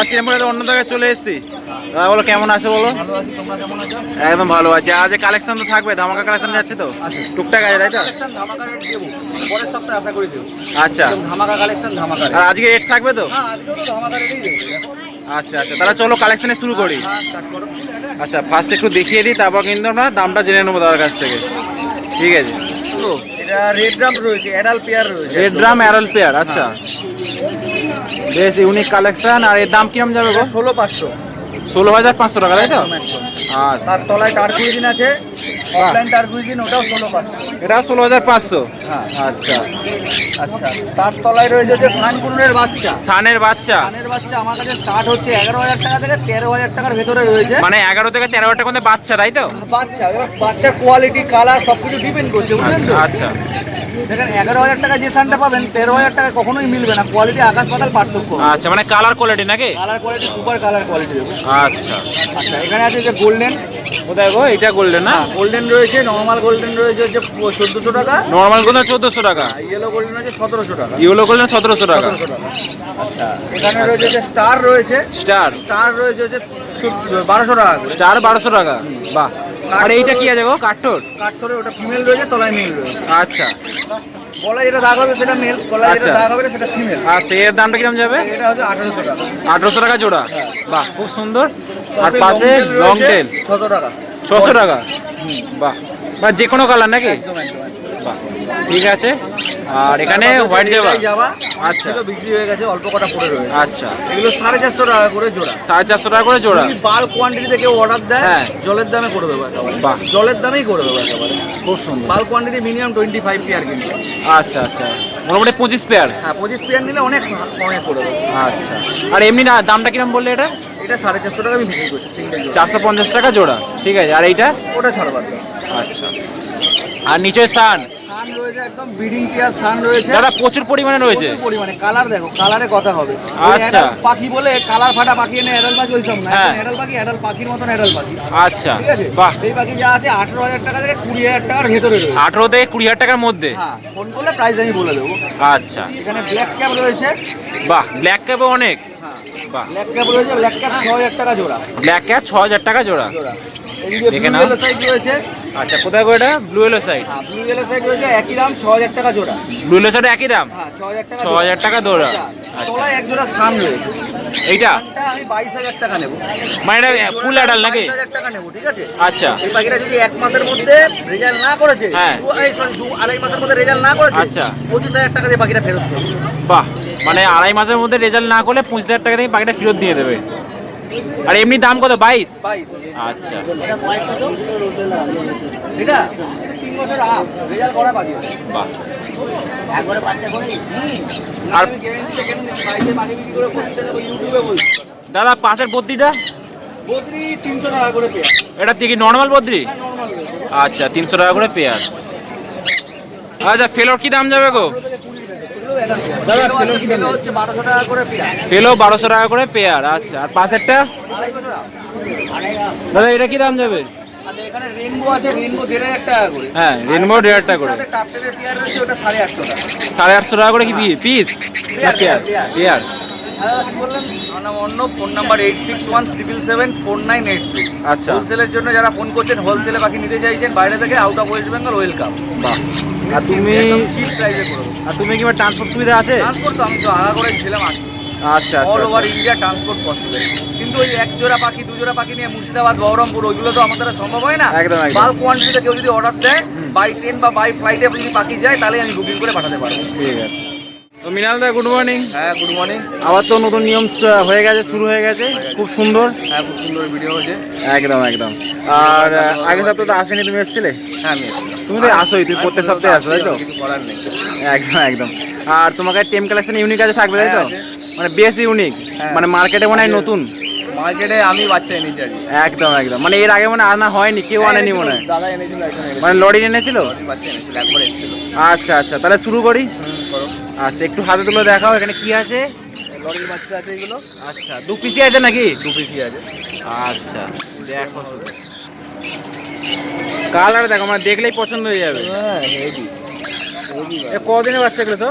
আবার তো অন্য জায়গায় চলে এসেছি। দাদা বলো কেমন আছে বলো? একদম ভালো আছে। আজ কালেকশন তো থাকবে ধামাকা কালেকশন যাচ্ছে তো? টুকটাক আছে তাই তো? কালেকশন ধামাকা রেট দেবো। পরের সপ্তাহে আশা করি দেবো। আচ্ছা। ধামাকা কালেকশন ধামাকা আর আজকে রেট থাকবে তো? হ্যাঁ আচ্ছা আচ্ছা। তাহলে চলো কালেকশনে শুরু করি। হ্যাঁ করো। আচ্ছা ফার্স্ট একটু দেখিয়ে দিই তারপর কিন্তু আমরা দামটা জেনে নেব দাদার কাছ থেকে। ঠিক আছে? এটা রেড ড্রাম রয়েছে অ্যাডাল পেয়ার রয়েছে। রেড ড্রাম অ্যারল পেয়ার আচ্ছা। বেশ ইউনিক কালেকশন আর এর দাম কিরম যাবে গো? ষোলো পাঁচশো। ষোলো হাজার পাঁচশো টাকা তাই তো? তার তলায় টার্কুইজিন আছে অফলাইন টার্কুইজিন ওটাও ষোলো পাঁচশো। এটাও ষোলো হাজার পাঁচশো? হ্যাঁ। আচ্ছা। আচ্ছা তার তলায় রয়েছে যে সানকুনুরের বাচ্চা। সানের বাচ্চা। সানের বাচ্চা আমার কাছে স্টার্ট হচ্ছে এগারো হাজার টাকা থেকে তেরো হাজার টাকার ভেতরে রয়েছে। মানে এগারো থেকে তেরো হাজার টাকা বাচ্চা তাই তো? বাচ্চা এবার বাচ্চার কোয়ালিটি কালার সব কিছু ডিপেন্ড করছে বুঝলেন তো? আচ্ছা। দেখেন এগারো হাজার টাকা যে সানটা পাবেন তেরো হাজার টাকা কখনোই মিলবে না। কোয়ালিটি আকাশ পাতাল পার্থক্য। আচ্ছা মানে কালার কোয়ালিটি নাকি? Colour quality super colour quality আচ্ছা। আচ্ছা এখানে আছে যে গোল্ডেন কোথায় গো? এটা গোল্ডেন না? হ্যাঁ গোল্ডেন রয়েছে নর্মাল গোল্ডেন রয়েছে হচ্ছে চোদ্দোশো টাকা। নর্মাল গোল্ডেন চোদ্দোশো টাকা। ইয়েলো গোল্ডেন সতেরোশো টাকা। ইউলো গোল্ডেন সতেরোশো টাকা। আচ্ছা এখানে রয়েছে যে স্টার রয়েছে স্টার স্টার রয়েছে হচ্ছে বারোশো টাকা স্টার বারোশো টাকা। বাহ। আর এইটা কি আছে গো? কাঠোর কাঠ ওটা ফিমেল রয়েছে তলায় মেল রয়েছে। আচ্ছা। যেটা দাগ হবে সেটা মেল গলায় যেটা আচ্ছা। দাগ হবে সেটা ফিমেল আচ্ছা এর দামটা যাবে? এটা হচ্ছে আঠারোশো টাকা। আঠারোশো টাকা জোড়া। বাহ খুব সুন্দর। আর পাশে লং টেল ছশো টাকা। ছশো টাকা? বাহ। বা যে কোনো কালার নাকি? একদম একদম। ঠিক আছে। আর এখানে হোয়াইট যাবা আচ্ছা। বিক্রি হয়ে গেছে অল্প কটা পড়ে রয়েছে। আচ্ছা। এগুলো সাড়ে চারশো টাকা করে জোড়া। সাড়ে চারশো টাকা করে জোড়া। যদি বাল্ক কোয়ান্টিটিতে কেউ অর্ডার দেয় হ্যাঁ। জলের দামে করে দেবো বাহ। জলের দামেই করে দেবো একেবারে। খুব সুন্দর। Bulk quantity minimum twenty five pair কিনবে। আচ্ছা আচ্ছা। মোটামুটি পঁচিশ পেয়ার হ্যাঁ পঁচিশ পেয়ার নিলে অনেক কমে করে দেবো আচ্ছা। আর এমনি না দামটা কিরম বললে এটা? এটা সাড়ে চারশো টাকা আমি বিক্রি করছি চারশো পঞ্চাশ টাকা জোড়া। ঠিক আছে। আর এইটা? ওটা ছাড়বাদ আচ্ছা। আর নিচে সান সান রয়েছে একদম ব্রিডিং সান রয়েছে। দাদা প্রচুর পরিমাণে রয়েছে। প্রচুর পরিমাণে কালার দেখো কালারে কথা হবে। আচ্ছা। পাখি বলে কালার ফাটা পাখি এনে অ্যাডাল পাখি ওইসব না হ্যাঁ। পাখি অ্যাডাল পাখির মতন অ্যাডাল পাখি। আচ্ছা ঠিক আছে? বাহ। এই পাখি যা আছে আঠারো হাজার টাকা থেকে কুড়ি হাজার টাকার ভেতরে রয়েছে। আঠেরো থেকে কুড়ি হাজার টাকার মধ্যে? হ্যাঁ ফোন করলে প্রাইস আমি বলে দেবো। আচ্ছা। এখানে ব্ল্যাক ক্যাপ রয়েছে। বাহ ব্ল্যাক ক্যাপও অনেক। হ্যাঁ। বাহ। ব্ল্যাক ক্যাপ রয়েছে ব্ল্যাক ক্যাপ ছ হাজার টাকা জোড়া। ব্ল্যাক ক্যাপ ছ হাজার টাকা জোড়া। দেখে নাও। আচ্ছা কোথায় এটা? ব্লু এলো সাইড হ্যাঁ ব্লু ইয়েলো সাইড রয়েছে একই দাম ছ হাজার টাকা জোড়া। ব্লু এলো সাইড একই দাম? ছ হাজার টাকা ছ হাজার টাকা জোড়া। আচ্ছা এক জোড়া সান রয়েছে। এইটা? আমি বাইশ হাজার টাকা নেব। মানে এটা ফুল অ্যাডাল নাকি? টাকা নেব ঠিক আছে? আচ্ছা। এই পাখিটা যদি এক মাসের মধ্যে রেজাল্ট না করেছে হ্যাঁ। দু আড়াই মাসের মধ্যে রেজাল্ট না করেছে আচ্ছা। পঁচিশ হাজার টাকা দিয়ে পাখিটা ফেরত বাহ মানে আড়াই মাসের মধ্যে রেজাল্ট না করলে পঁচিশ হাজার টাকা থেকে পাখিটা ফেরত দিয়ে দেবে। আর এমনি দাম কত? বাইশ? আচ্ছা। এটা বছর আপ রেজাল্ট করা পাখি বাহ। একবারে বাচ্চা করে আর- আর গ্যারেন্টি দেখেন বাইশে পাখি বিক্রি করে পঁচিশ টাকা ইউটিউবে বলছি দাদা পাশের বদ্রিটা? তিনশো টাকা করে পেয়ে এটা কি নর্মাল বদ্রি? আচ্ছা তিনশো টাকা করে পেয়ার। আচ্ছা ফেলোর কি দাম যাবে গো? হচ্ছে বারোশো টাকা করে পেয়ে বারোশো টাকা করে পেয়ার আচ্ছা। আর পাশেরটা? দাদা এটা কি দাম যাবে? আচ্ছা হ্যাঁ রেনবো দেড় টাকা করে। ওটা সাড়ে আটশো টাকা। করে কি piece pair, pair pair. Pair. দাদা কি বললেন? আমার নাম অন্য phone number eight six one triple seven four nine eight আচ্ছা। হোলসেলের জন্য যারা ফোন করছেন হোলসেলে বাকি নিতে চাইছেন বাইরে থেকে out of West Bengal welcome বাহ। আর তুমি চিপ প্রাইসে করব। আর তুমি কি ট্রান্সপোর্ট সুবিধা আছে? ট্রান্সপোর্ট তো আমি তো আগা করে ছিলাম আছি আচ্ছা all over India transport possible কিন্তু ওই এক জোড়া পাখি দু জোড়া পাখি নিয়ে মুর্শিদাবাদ বহরমপুর ওইগুলো তো আমাদের সম্ভব হয় না। একদম, বাল কোয়ান্টিটিতে কেউ যদি অর্ডার দেয় বাই ট্রেন বা বাই ফ্লাইটে যদি পাখি যায় তাহলে আমি বুকিং করে পাঠাতে পারব। ঠিক আছে। তো মৃণাল দা গুড মর্নিং হ্যাঁ গুড মর্নিং আবার তো নতুন নিয়ম হয়ে গেছে শুরু হয়ে গেছে। খুব সুন্দর। হ্যাঁ খুব সুন্দর ভিডিও হয়েছে। একদম একদম। আর আগের সপ্তাহে তো আসেনি তুমি এসেছিলে? হ্যাঁ আমি তুমি তো আসোই তুমি প্রত্যেক সপ্তাহে আসো তাই তো? করার নেই। একদম একদম। আর তোমাকে টেম কালেকশন ইউনিক আছে থাকবে তাই তো? হ্যাঁ, মানে বেশ ইউনিক হ্যাঁ। মানে মার্কেটে মনে হয় নতুন। মার্কেটে আমি বাচ্চা এনেছি আজকে। একদম একদম। মানে এর আগে মানে আনা হয়নি কেউ আনেনি মনে হয়। দাদা এনেছিল মানে লরি এনেছিল? বাচ্চা এনেছিল একবার এসেছিল। আচ্ছা আচ্ছা। তাহলে শুরু করি। করো। আচ্ছা একটু হাতে তুলে দেখাও এখানে কি আছে? লরির বাচ্চা আছে এগুলো। আচ্ছা দু পিসি আছে নাকি? দু পিসি আছে। আচ্ছা দেখো কালার দেখো মানে দেখলেই পছন্দ হয়ে যাবে। হ্যাঁ, কদিনের বাচ্চা এগুলো তো?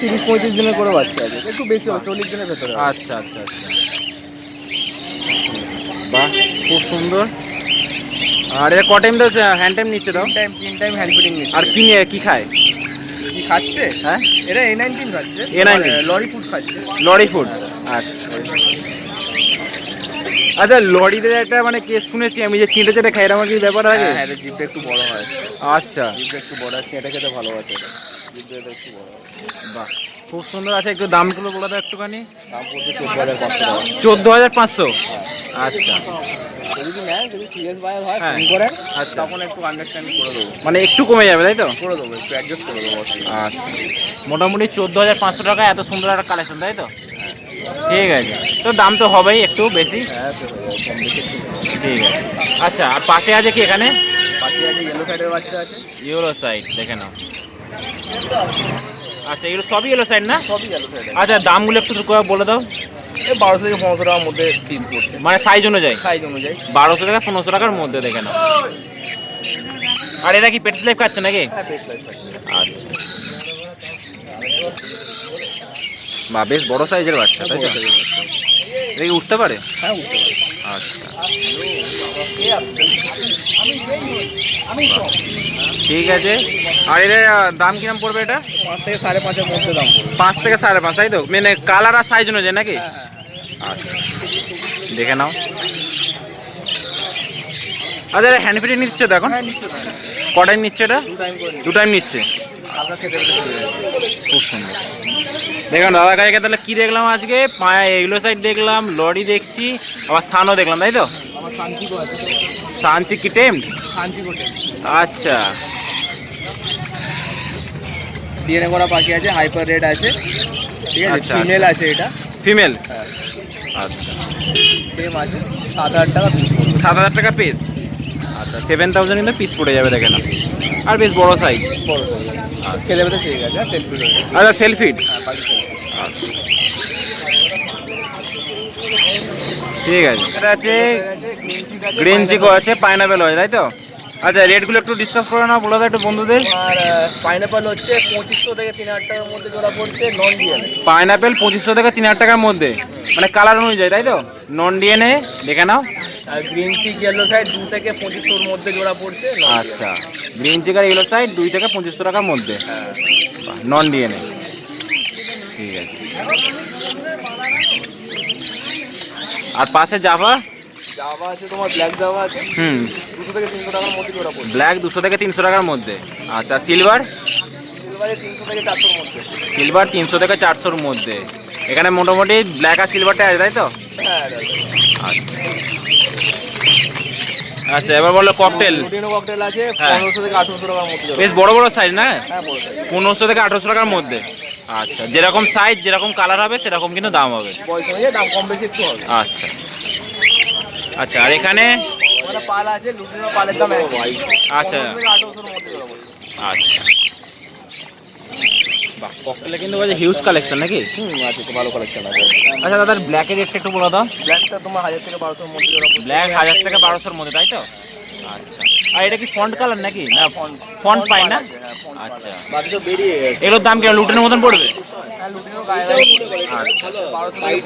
তিরিশ পঁয়ত্রিশ দিনের করে বাচ্চা আছে। একটু বেশি হবে চল্লিশ দিনের ভেতরে আচ্ছা আচ্ছা আচ্ছা। বাহ খুব সুন্দর। আর এটা ক টাইম হ্যান্ড টাইম নিচ্ছে তো? টাইম তিন টাইম হ্যান্ড ফিটিং নিচ্ছে। আর কি নিয়ে কি খায়? খাচ্ছে? হ্যাঁ। এটা এ নাইনটিন খাচ্ছে। A19 লরি ফুড খাচ্ছে। লরি ফুড আচ্ছা। আচ্ছা লরিতে একটা মানে কেস শুনেছি আমি যে চিনতে চেটে খাই এরকম কি ব্যাপার আছে? হ্যাঁ হ্যাঁ এটা জিপটা একটু বড় হয়। আচ্ছা। জিপটা একটু বড় আছে এটা খেতে ভালোবাসে। জিপটা একটু বড় বাহ খুব সুন্দর আছে। একটু দামগুলো বলে দাও একটুখানি। দাম পড়ছে চোদ্দ হাজার পাঁচশো চোদ্দ হাজার পাঁচশো? আচ্ছা। যদি নেয় যদি সিরিয়াস বায়ার হয় হ্যাঁ। ফোন করে। আচ্ছা। তখন একটু আন্ডারস্ট্যান্ডিং করে দেবো। মানে একটু কমে যাবে তাই তো? করে দেবো একটু অ্যাডজাস্ট করে দেবো আচ্ছা। মোটামুটি চোদ্দ হাজার পাঁচশো টাকা এত সুন্দর একটা কালেকশন তাই তো? ঠিক আছে। তো দাম তো হবেই একটু বেশি। হ্যাঁ ঠিক আছে। আচ্ছা আর পাশে আছে কি এখানে? বাকি আছে ইয়েলো সাইডের বাচ্চা আছে। ইউরো সাইড দেখে নাও। আচ্ছা এগুলো সবই ইয়েলো সাইড না? সবই ইয়েলো সাইডের আচ্ছা দামগুলো একটু করে বলে দাও। বারোশো থেকে পনেরোশো টাকার মধ্যে পিস পড়ছে। মানে সাইজ অনুযায়ী? সাইজ অনুযায়ী। বারোশো টাকা পনেরোশো টাকার মধ্যে দেখে নাও। আর এটা কি পেট স্লাইপ খাচ্ছে নাকি? হ্যাঁ আচ্ছা। বা বেশ বড় সাইজের বাচ্চা তাই তো? উঠতে পারে? হ্যাঁ উঠতে পারে। আচ্ছা। ঠিক আছে। আর এটা দাম কিরম পড়বে এটা? পাঁচ থেকে সাড়ে পাঁচের মধ্যে দাম পড়বে। পাঁচ থেকে সাড়ে পাঁচ তাই তো? মানে কালার আর সাইজ অনুযায়ী নাকি? আচ্ছা। দেখে নাও। আচ্ছা হ্যান্ড ফিটিং নিচ্ছে তো এখন? হ্যাঁ ক টাইম নিচ্ছে এটা? দু টাইম নিচ্ছে। খুব সুন্দর। দেখুন দাদা কাছে তাহলে কি দেখলাম আজকে? পায়ে এগুলো সাইড দেখলাম লরি দেখছি আবার সানও দেখলাম তাই তো? সানচি কি টেম? আচ্ছা। ডিএনএ করা পাখি আছে হাইপার রেড আছে। ঠিক আছে আচ্ছা, ফিমেল আছে এটা। ফিমেল হ্যাঁ। আচ্ছা। আছে সাত হাজার টাকা পিস সাত হাজার টাকা পিস আচ্ছা সেভেন থাউজেন্ড কিন্তু পিস পড়ে যাবে দেখে না আর বেশ বড় সাইজ বড় ঠিক আছে সেলফি আচ্ছা সেলফিট হ্যাঁ ঠিক আছে। এটা আছে গ্রিন চিকো আছে পাইনাপেল আছে তাই তো? আচ্ছা রেটগুলো একটু ডিসকাস করে নাও বলে দাও একটু বন্ধুদের। আর পাইনাপল হচ্ছে পঁচিশশো থেকে তিন হাজার টাকার মধ্যে জোড়া পড়ছে নন ডিএনএ পাইনাপেল পঁচিশশো থেকে তিন হাজার টাকার মধ্যে। মানে কালার অনুযায়ী তাই তো? নন ডিএনএ দেখে নাও। আর গ্রিন চিক ইয়েলো সাইড দু থেকে পঁচিশশোর মধ্যে জোড়া পড়ছে আচ্ছা গ্রিন চিকার এগুলো সাইড দুই থেকে পঁচিশশো টাকার মধ্যে। নন ডিএনএ ঠিক আছে। আর পাশে জাভা জাভা আছে তোমার ব্ল্যাক জাভা আছে হুম। দুশো থেকে তিনশো টাকার মধ্যে জোড়া পড়ছে ব্ল্যাক দুশো থেকে তিনশো টাকার মধ্যে। আচ্ছা সিলভার সিলভারে তিনশো থেকে চারশোর মধ্যে। সিলভার তিনশো থেকে চারশোর মধ্যে। এখানে মোটামুটি ব্ল্যাক আর সিলভারটা আছে তাই তো? হ্যাঁ আচ্ছা। আচ্ছা এবার বলল ককটেল ককটেল আছে হ্যাঁ। পনেরোশো থেকে আঠেরোশো টাকার মধ্যে বেশ বড় বড় সাইজ না? হ্যাঁ পনেরোশো থেকে আঠারোশো টাকার মধ্যে। আচ্ছা যেরকম সাইজ যেরকম কালার হবে সেরকম কিন্তু দাম হবে। দাম কম বেশি একটু হবে। আচ্ছা। আচ্ছা আর এখানে? পাল আছে লুটিনো পালের দাম আচ্ছা। আচ্ছা। বাহ ককটেলে কিন্তু হিউজ কালেকশন নাকি? হুম আছে তো ভালো কালেকশন আছে। আচ্ছা দাদা ব্ল্যাকের রেটটা একটু বলে দাও। ব্ল্যাকটা তোমার হাজার থেকে বারোশোর মধ্যে ব্ল্যাক হাজার থেকে বারোশোর মধ্যে তাই তো? আচ্ছা। আর এটা কি ফন্ট কালার নাকি? না ফন্ট পাই না? আচ্ছা। এগুলোর দাম কেমন লুটের মতন পড়বে? হ্যাঁ গায়ে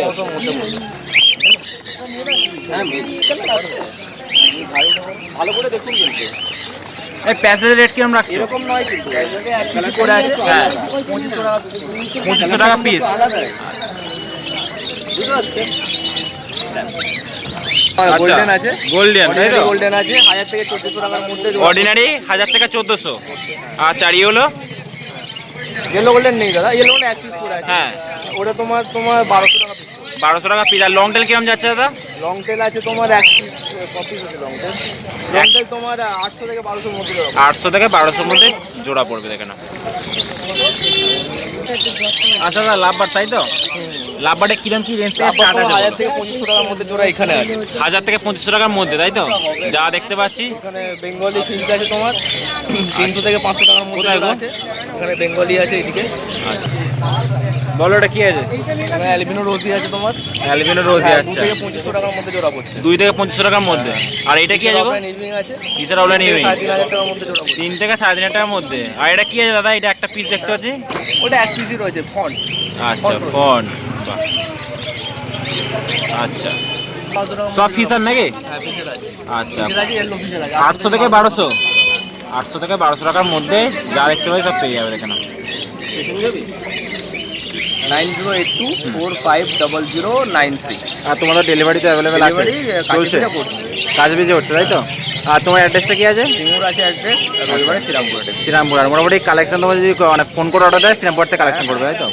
ভালো করে দেখুন কিন্তু। এই প্যাসেজের রেট কিরম রাখছো? এরকম নয় কিন্তু। করে আছে? হ্যাঁ। পঁচিশশো টাকা পিস গোল্ডেন আছে? গোল্ডেন তাই তো? গোল্ডেন আছে হাজার থেকে চোদ্দশো টাকার মধ্যে অর্ডিনারি হাজার থেকে চোদ্দোশো। আচ্ছা আর হলো ইয়েলো গোল্ডেন নেই দাদা ইয়েলো গোল্ডেন এক পিস করে আছে। হ্যাঁ। ওটা তোমার তোমার বারোশো টাকা পিস বারোশো টাকা পিস। আর লং টেল কিরম যাচ্ছে দাদা? লং টেল আছে তোমার এক পিস কপিস আছে লং টেল লং টেল তোমার আটশো থেকে বারোশোর মধ্যে আটশো থেকে বারোশোর মধ্যে জোড়া পড়বে দেখে না আচ্ছা দাদা লাভবার তাই তো? লাভবারে কিরম কি রেঞ্জ হাজার থেকে পঁচিশশো টাকার মধ্যে জোড়া এখানে আছে। হাজার থেকে পঁচিশশো টাকার মধ্যে তাই তো? যা দেখতে পাচ্ছি। এখানে বেঙ্গলি ফিল্ড আছে তোমার। তিনশো থেকে পাঁচশো টাকার মধ্যে আছে। এখানে বেঙ্গলি আছে এদিকে। আচ্ছা। বলো এটা কি আছে? অ্যালবিনো রোজি আছে তোমার। অ্যালবিনো রোজি দু আচ্ছা। থেকে পঁচিশশো টাকার মধ্যে জোড়া পড়ছে। দুই থেকে পঁচিশশো টাকার মধ্যে। আর এটা কি আছে গো? ইভিনিং আছে। আউলা নিয়ে সাড়ে তিন টাকার মধ্যে জোড়া পড়ছে তিন থেকে সাড়ে তিন হাজার টাকার মধ্যে। আর এটা কি আছে দাদা? এটা একটা পিস দেখতে পাচ্ছি। ওটা এক পিসি রয়েছে ফন্ট আচ্ছা। ফন্ট আচ্ছা। সব ফিসার নাকি? হ্যাঁ আছে। আচ্ছা। আছে আছে। আটশো থেকে বারোশো। আটশো থেকে বারোশো টাকার মধ্যে যা দেখতে পাই সব পেয়ে যাবে এখানে। Nine zero eight two four five double zero nine three আর তোমাদের ডেলিভারি তো অ্যাভেলেবেল আছে চলছে কাজ বেজে হচ্ছে তাই তো আর তোমার অ্যাড্রেসটা কি আছে সিঙ্গুর আছে অ্যাড্রেস রবিবারে শ্রীরামপুর শ্রীরামপুর আর মোটামুটি কালেকশন তোমার যদি মানে ফোন করে অর্ডার দেয় শ্রীরামপুর থেকে কালেকশন করবে তাই তো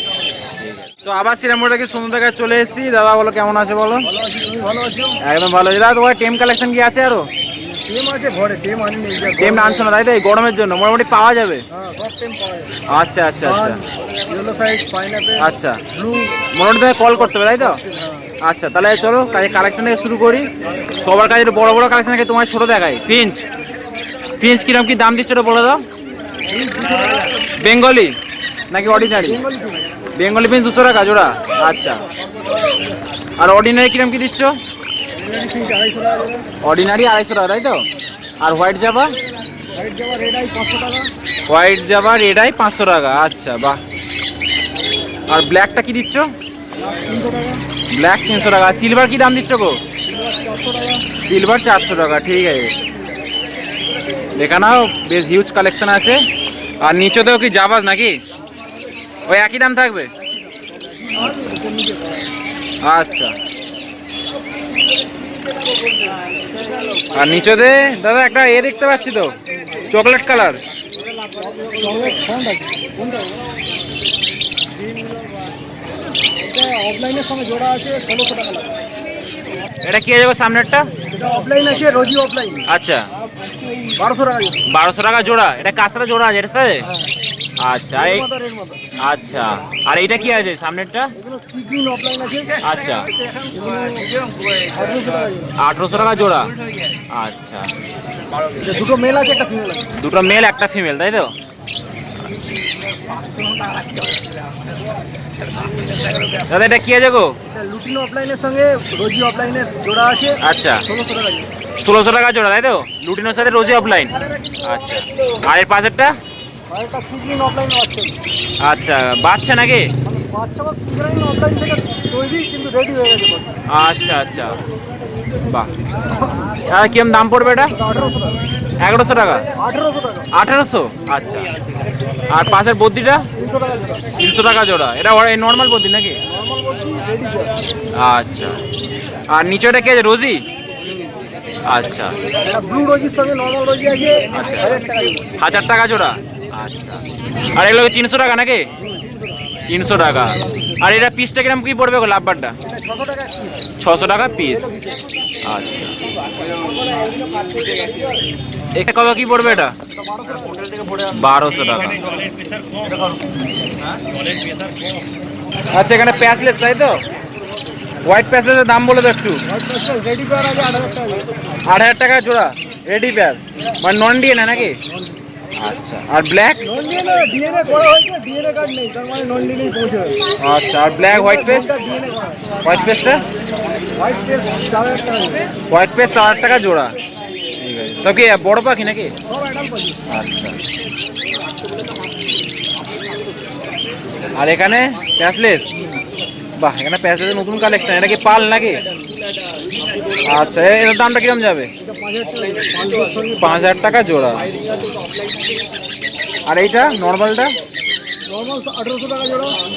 তো আবার শ্রীরামপুর থেকে সুন্দর জায়গায় চলে এসেছি দাদা বলো কেমন আছে বলো একদম ভালো আছে দাদা তোমার টেম কালেকশন কি আছে আরও টেম আছে ঘরে টেম টেম আনছো না তাই তো এই গরমের জন্য। মোটামুটি পাওয়া যাবে। হ্যাঁ আচ্ছা আচ্ছা আচ্ছা। ইয়েলো সাইজ পাইনাপেল আচ্ছা। ব্লু মোটামুটি তুমি কল করতে হবে তাই তো? আচ্ছা তাহলে চলো কাজে কালেকশন থেকে শুরু করি। সবার কাছে বড় বড় কালেকশন থেকে তোমার ছোট দেখাই। ফিঞ্চ ফিঞ্চ কীরকম কি দাম দিচ্ছ বলে দাও। বেঙ্গলি নাকি অর্ডিনারি বেঙ্গলি ফিঞ্চ দুশো টাকা জোড়া। আচ্ছা। আর অর্ডিনারি কীরকম কি দিচ্ছ? অর্ডিনারি আড়াইশো টাকা, তাই তো? আর white Java white Java red I পাঁচশো টাকা আচ্ছা বাহ। আর ব্ল্যাকটা কি দিচ্ছ? ব্ল্যাক তিনশো টাকা। সিলভার কি দাম দিচ্ছ গো? সিলভার চারশো টাকা, ঠিক আছে। দেখে নাও বেশ হিউজ কালেকশন আছে। আর নিচেতেও কি জাবাজ নাকি? ওই একই দাম থাকবে? আচ্ছা। আর নিচেতে দাদা একটা এ দেখতে পাচ্ছি তো। Chocolate colour. এটা এটা কি গো সামনেরটা? অফলাইন আছে রোজি অফলাইন আচ্ছা। বারোশো টাকা জোড়া। বারোশো টাকা জোড়া। এটা কাঁচরা জোড়া আছে এটার সাথে আচ্ছা আচ্ছা আর এইটা কি আছে সামনেরটা? আচ্ছা। আঠেরোশো টাকা জোড়া। আচ্ছা। দুটো মেল আছে একটা ফিমেল দুটো মেল একটা ফিমেল তাই তো? দাদা এটা কি আছে গো? লুটিন অফলাইনের সঙ্গে রোজি অফলাইনের জোড়া আছে। আচ্ছা। ষোলোশো টাকা জোড়া। ষোলোশো টাকা জোড়া তাই তো? লুটিনোর সাথে রোজি অফলাইন আচ্ছা। আর এর পাশেরটা? আচ্ছা বাচ্চা নাকি? মানে হয়ে আচ্ছা আচ্ছা। বাহ। আর কিরম দাম পড়বে এটা? এগারোশো টাকা। আঠেরোশো আচ্ছা। আর পাশের বদ্যিটা তিনশো টাকা জোড়া। এটা নর্মাল বদ্যি নাকি? নর্মাল বলছি রেডি আচ্ছা। আর নিচেটা কি রোজি? আচ্ছা। ব্লু রোজির সঙ্গে নর্মাল রোজি আছে আচ্ছা। হাজার টাকা জোড়া। আর এগুলো তিনশো টাকা নাকি? তিনশো টাকা। আর এটা পিসটা কিরম কি পড়বে লাভবারটা? ছশো টাকা পিস আচ্ছা। এটা কত কি পড়বে এটা? বারোশো টাকা। আচ্ছা এখানে প্যাসলেস, তাই তো? হোয়াইট প্যাসলেসের দাম বলে দাও একটু। আট হাজার টাকা জোড়া। রেডি প্যাস মানে নন ডিএনএ নাকি? আচ্ছা। আর ব্ল্যাক আচ্ছা আর ব্ল্যাক হোয়াইট পেস হোয়াইট পেসটা হোয়াইট পেস চার হাজার টাকা টাকা জোড়া। সব কি, বড় পাখি নাকি? আচ্ছা। আর এখানে প্যাসলেস বাহ, এখানে প্যাসলেসের নতুন কালেকশন এটা কি পাল নাকি? আচ্ছা এ- এটার দামটা কিরম যাবে? পাঁচ হাজার টাকা জোড়া। আর এইটা নর্মালটা?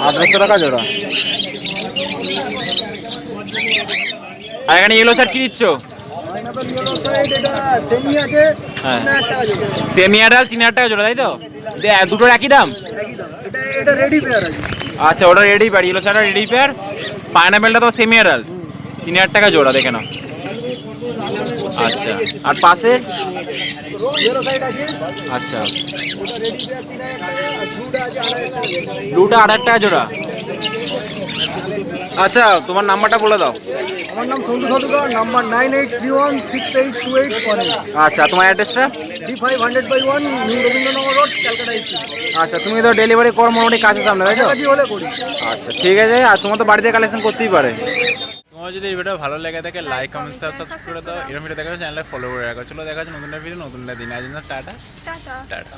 আঠেরোশো টাকা জোড়া। আর এখানে ইয়েলো শার্ট কি দিচ্ছ? হ্যাঁ। সেমি তিন হাজার টাকা জোড়া, তাই তো? দুটোর একই দাম? আচ্ছা রেডি রেডি তিন হাজার টাকা জোড়া, দেখে নাও। আচ্ছা আর পাশে? আচ্ছা। ব্লুটা আট টাকা জোড়া। আচ্ছা তোমার নাম্বারটা বলে দাও। আমার নাম Santu Sadukar number nine eight three one six eight two eight one আচ্ছা তোমার অ্যাড্রেসটা? D five hundred by one new Rabindranagar road Calcutta আচ্ছা তুমি তো ডেলিভারি কর মোটামুটি কাছে সামনে তাই তো? আচ্ছা ঠিক আছে আর তোমার তো বাড়িতে কালেকশন করতেই পারে। তোমার যদি এই ভিডিও ভালো লেগে থাকে লাইক কমেন্ট শেয়ার সাবস্ক্রাইব করে দাও। এরকম ভিডিও দেখার চ্যানেলে ফলো করে রাখো। চলো দেখা যাচ্ছে নতুন ভিডিও নতুন দিন। আজ টাটা। টাটা। টাটা।